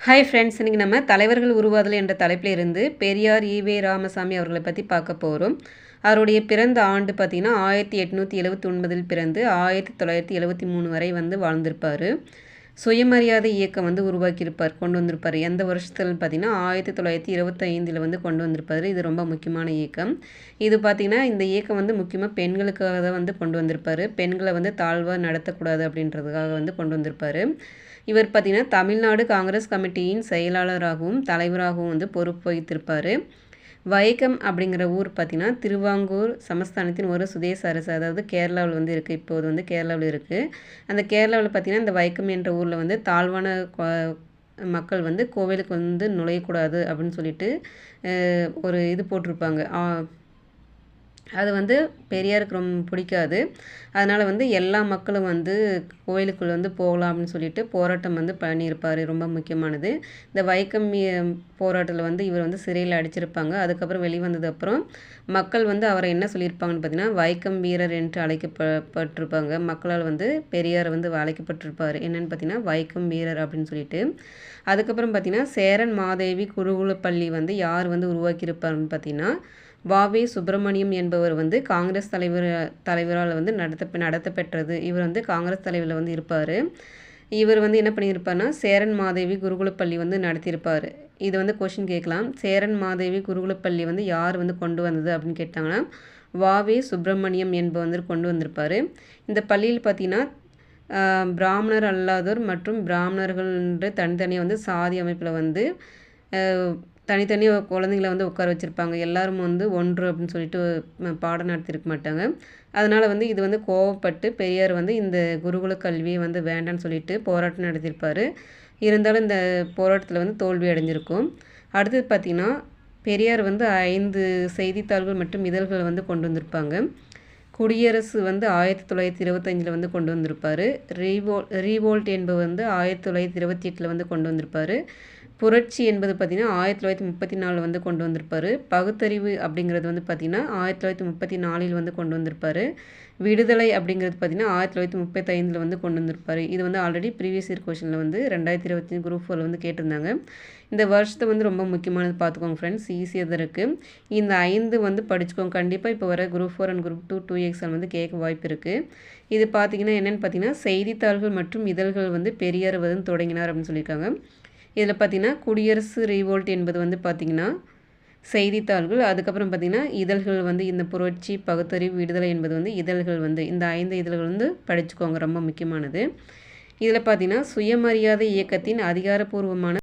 Hi friends இன்றைக்கி நம்ம தலைவர்கள் உருவாதல் என்ற தலைப்பில் இருந்து பெரியார் ஈவே ராமசாமி அவர்களை பற்றி பார்க்க போகிறோம் அவருடைய பிறந்த ஆண்டு பார்த்திங்கன்னா ஆயிரத்தி எட்நூற்றி எழுபத்தி ஒன்பதில் பிறந்து ஆயிரத்தி தொள்ளாயிரத்தி எழுபத்தி மூணு வரை வந்து வாழ்ந்திருப்பார். சுயமரியாதை இயக்கம் வந்து உருவாக்கியிருப்பார் கொண்டு வந்திருப்பார். எந்த வருஷத்தில் பார்த்திங்கன்னா ஆயிரத்தி தொள்ளாயிரத்தி இருபத்தைந்தில் வந்து கொண்டு வந்திருப்பார். இது ரொம்ப முக்கியமான இயக்கம். இது பார்த்திங்கன்னா இந்த இயக்கம் வந்து முக்கியமாக பெண்களுக்காக தான் வந்து கொண்டு வந்திருப்பார். பெண்களை வந்து தாழ்வாக நடத்தக்கூடாது அப்படின்றதுக்காக வந்து கொண்டு வந்திருப்பார். இவர் பார்த்திங்கன்னா தமிழ்நாடு காங்கிரஸ் கமிட்டியின் செயலாளராகவும் தலைவராகவும் வந்து பொறுப்பு வகித்திருப்பார். வைக்கம் அப்படிங்கிற ஊர் பார்த்திங்கன்னா திருவாங்கூர் சமஸ்தானத்தின் ஒரு சுதேச அரசு. அதாவது கேரளாவில் வந்து இருக்குது இப்போது வந்து கேரளாவில் இருக்குது அந்த கேரளாவில் பார்த்திங்கன்னா இந்த வைக்கம் என்ற ஊரில் வந்து தாழ்வான மக்கள் வந்து கோவிலுக்கு வந்து நுழையக்கூடாது அப்படின்னு சொல்லிட்டு ஒரு இது போட்டிருப்பாங்க. அது வந்து பெரியாருக்கு ரொம்ப பிடிக்காது. அதனால் வந்து எல்லா மக்களும் வந்து கோயிலுக்குள்ளே வந்து போகலாம் அப்படின்னு சொல்லிட்டு போராட்டம் வந்து பண்ணியிருப்பார் ரொம்ப முக்கியமானது. இந்த வைக்கம் போராட்டத்தில் வந்து இவர் வந்து சிறையில் அடிச்சிருப்பாங்க. அதுக்கப்புறம் வெளிவந்ததுக்கப்புறம் மக்கள் வந்து அவரை என்ன சொல்லியிருப்பாங்கன்னு பார்த்தீங்கன்னா வைக்கம் வீரர் என்று அழைக்கப்பட்டிருப்பாங்க. மக்களால் வந்து பெரியார் வந்து அழைக்கப்பட்டிருப்பார். என்னென்னு பார்த்தீங்கன்னா வைக்கம் வீரர் அப்படின்னு சொல்லிட்டு. அதுக்கப்புறம் பார்த்தீங்கன்னா சேரன் மாதேவி குருகுல பள்ளி வந்து யார் வந்து உருவாக்கியிருப்பாருன்னு பார்த்தீங்கன்னா வாவே சுப்பிரமணியம் என்பவர் வந்து காங்கிரஸ் தலைவர் தலைவரால் வந்து நடத்த நடத்தப்பெற்றது. இவர் வந்து காங்கிரஸ் தலைவரில் வந்து இருப்பார். இவர் வந்து என்ன பண்ணியிருப்பார்னா சேரன் மாதேவி குருகுலப்பள்ளி வந்து நடத்தியிருப்பார். இது வந்து கொஷின் கேட்கலாம். சேரன் மாதேவி குருகுலப்பள்ளி வந்து யார் வந்து கொண்டு வந்தது அப்படின்னு கேட்டாங்கன்னா வாவே சுப்பிரமணியம் என்பவர் வந்து கொண்டு வந்திருப்பார். இந்த பள்ளியில் பார்த்தீங்கன்னா பிராமணர் அல்லாதோர் மற்றும் பிராமணர்கள் தனித்தனியாக வந்து சாதி அமைப்பில் வந்து தனித்தனியாக குழந்தைங்கள வந்து உட்கார வச்சுருப்பாங்க. எல்லாரும் வந்து ஒன்று அப்படின்னு சொல்லிட்டு பாடம் நடத்தியிருக்க மாட்டாங்க. அதனால் வந்து இது வந்து கோவப்பட்டு பெரியார் வந்து இந்த குருகுல கல்வியை வந்து வேண்டான்னு சொல்லிட்டு போராட்டம் நடத்தியிருப்பார். இருந்தாலும் இந்த போராட்டத்தில் வந்து தோல்வி அடைஞ்சிருக்கும். அடுத்தது பார்த்திங்கன்னா பெரியார் வந்து ஐந்து செய்தித்தாள்கள் மற்றும் இதழ்களை வந்து கொண்டு வந்திருப்பாங்க. குடியரசு வந்து ஆயிரத்தி தொள்ளாயிரத்தி இருபத்தஞ்சில் வந்து கொண்டு வந்திருப்பார். ரீவோல் ரீவோல்ட் என்பது வந்து ஆயிரத்தி தொள்ளாயிரத்தி இருபத்தி எட்டில் வந்து கொண்டு வந்திருப்பார். புரட்சி என்பது பார்த்திங்கன்னா ஆயிரத்தி தொள்ளாயிரத்தி முப்பத்தி நாலில் வந்து கொண்டு வந்திருப்பார். பகுத்தறிவு அப்படிங்கிறது வந்து பார்த்திங்கன்னா ஆயிரத்தி தொள்ளாயிரத்தி முப்பத்தி நாலில் வந்து கொண்டு வந்திருப்பார். விடுதலை அப்படிங்கிறது பார்த்திங்கன்னா ஆயிரத்தி தொள்ளாயிரத்தி முப்பத்தைந்தில் வந்து கொண்டு வந்திருப்பார். இது வந்து ஆல்ரெடி ப்ரீவியஸ் இயர் கொஷனில் வந்து ரெண்டாயிரத்தி இருபத்தி குரூப் ஃபோரில் வந்து கேட்டிருந்தாங்க. இந்த வருஷத்தை வந்து ரொம்ப முக்கியமானது பார்த்துக்கோங்க ஃப்ரெண்ட்ஸ் ஈஸியாக தான் இருக்குது இந்த ஐந்து வந்து படிச்சுக்கோங்க. கண்டிப்பாக இப்போ வர group four and group two two exam வந்து கேட்க வாய்ப்பு இருக்குது இது பார்த்திங்கன்னா என்னென்னு பார்த்தீங்கன்னா செய்தித்தாள்கள் மற்றும் இதழ்கள் வந்து பெரியார் வந்து தொடங்கினார் அப்படின்னு சொல்லியிருக்காங்க. இதில் பார்த்திங்கன்னா குடியரசு ரீவோல்ட் என்பது வந்து பார்த்திங்கன்னா செய்தித்தாள்கள் அதுக்கப்புறம் பார்த்திங்கன்னா இதழ்கள் வந்து இந்த புரட்சி பகுத்தறிவு விடுதலை என்பது வந்து இதழ்கள் வந்து இந்த ஐந்து இதழ்கள் வந்து படிச்சுக்கோங்க ரொம்ப முக்கியமானது. இதில் பார்த்திங்கன்னா சுயமரியாதை இயக்கத்தின் அதிகாரப்பூர்வமான